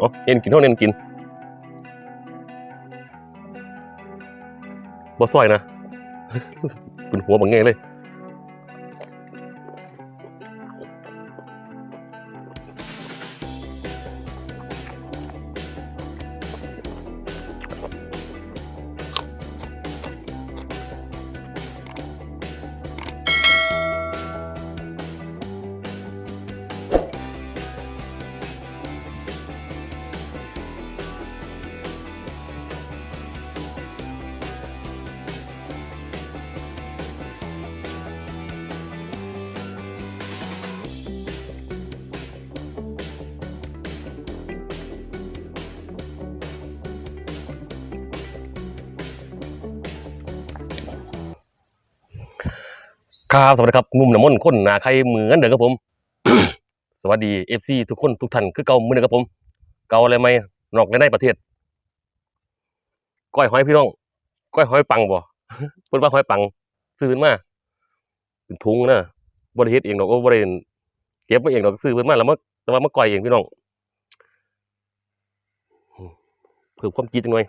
อ๋อเน้นกินเท่าเน้นกินบ่ซอยนะ เป็นหัวบังไงเลย ครับสวัสดีครับงุ่มน้ำมนต์คนหนาใครเหมือนเดิมครับผม สวัสดีเอฟซีทุกคนทุกท่านคือเก่าเหมือนเดิมครับผม เก่าอะไรไหมนอกและในประเทศก้อยหอยพี่น้องก้อยหอยปังบ่เพิ่นว่าหอยปังซื้อมาเป็นถุงนะบ่ได้เฮ็ดเองดอกโอ้บ่ได้เก็บมาเองดอกซื้อเพิ่นมาแล้วมาแต่ว่ามาก้อยเองพี่น้องเพิ่มความจีดจังหน่อย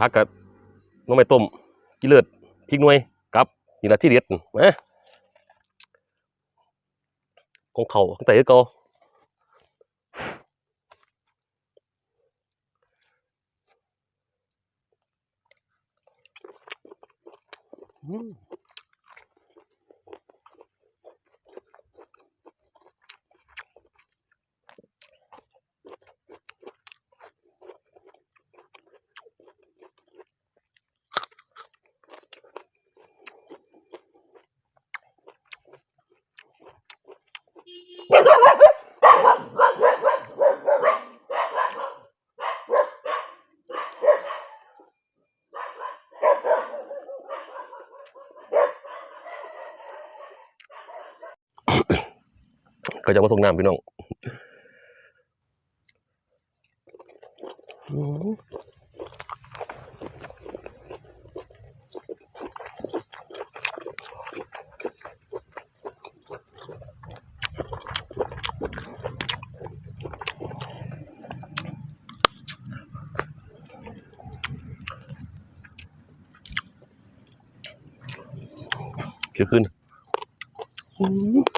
พักกับ น้องไม่ต้มกิเลือดพริกหน่วยกับนี่ละที่เด็ดนะของเขาของไต่ก็อืม ก็จะมาส่งน้ำพี่น้องเขียวขึ้น อืม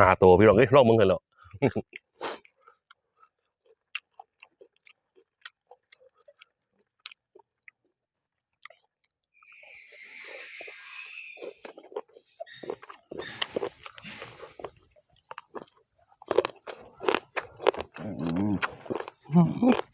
หาตัวพี่น้องเอ้ยลองมึงกันแล้วอ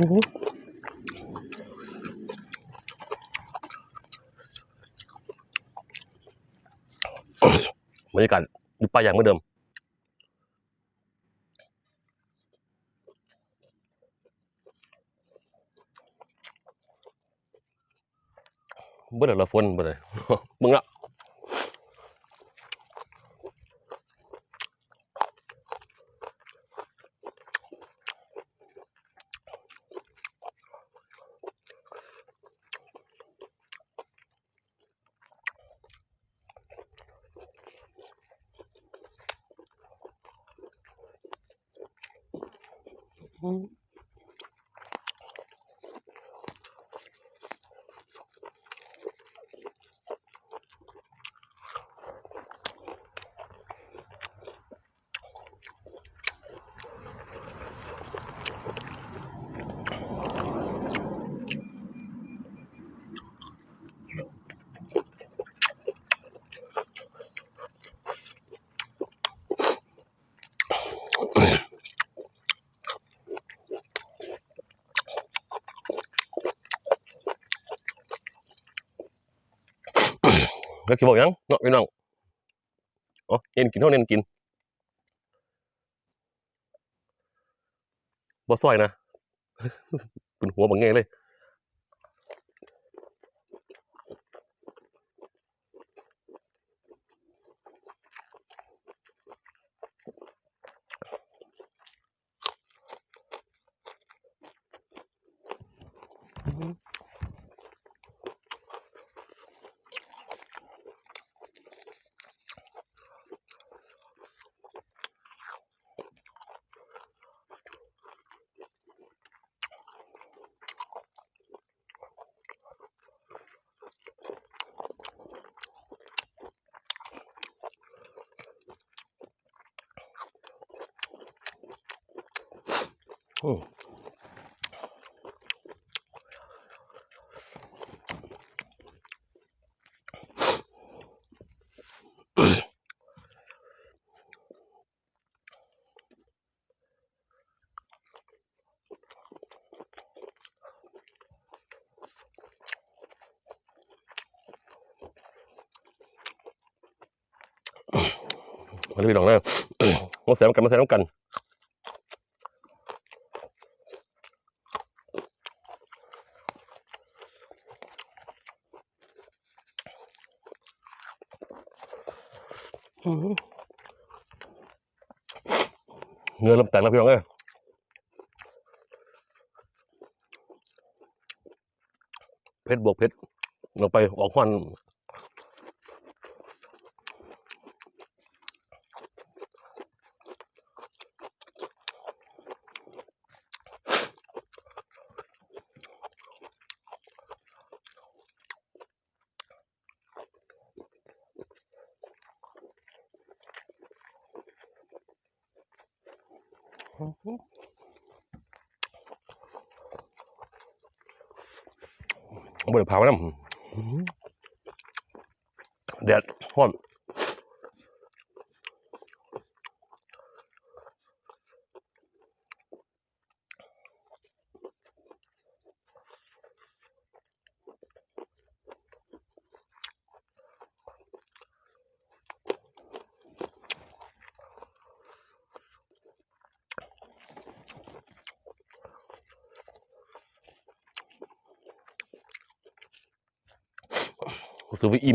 บรรยากาศอยู่ป่าอย่างเหมือนเดิมเบื่อละฝนเบื่อเลยมึงละ ก็คิดบอกยังเนาะพี่น้องอ๋อเน้นกินเท่าเน้นกินบ่ซอยนะเป็นหัวบังเงยเลย มมาเลยพี่น้องนะมาแซมกันมาแซมกัน เนื้อลำแตกแล้วพี่น้องเอ้ยเพชรบวกเพชรลงไปออกควัน บริเผาแล้วแดด ห้อนซื้อไปอิ่ม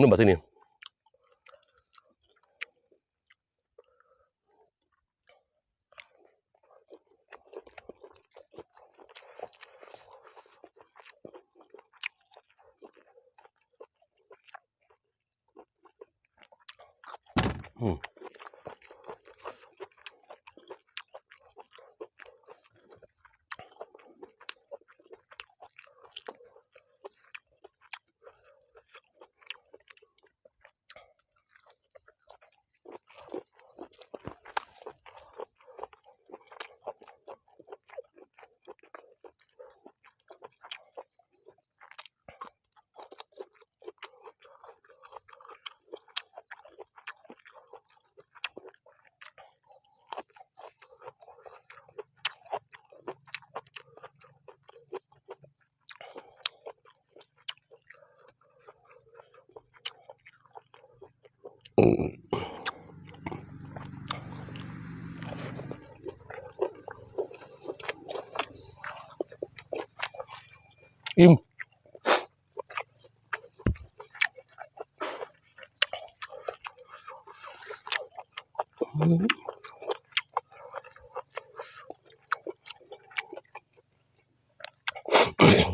อืมอิ่ม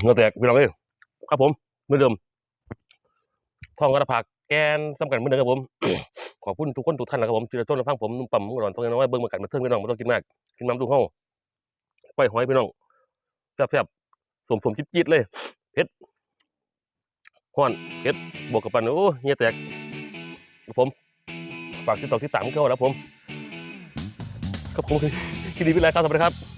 เงือแตกพี่น้องเอ้ยครับผมเมือเดิมทองกระผัก แกนสำคัญเหมือนเดิมครับผม ขอบคุณทุกคนทุกท่านนะครับผมที่ได้ต้นรับฟังผมนุ่มปั่มมุ่งหลอนฟังน้อยเบิ่งมากันมาเทิงพี่น้องไม่ต้องกินมากกินน้ำตุ้งห้องไปหอยพี่น้องแซ่บๆสมสมจิบจิตเลยเผ็ดห้อนเผ็ดบวกกับปันโอ้เฮียแตกครับผมฝากติดต่อที่ตามเข้าแล้วผมครับผมที่ดีวิไลครับสวัสดีครับ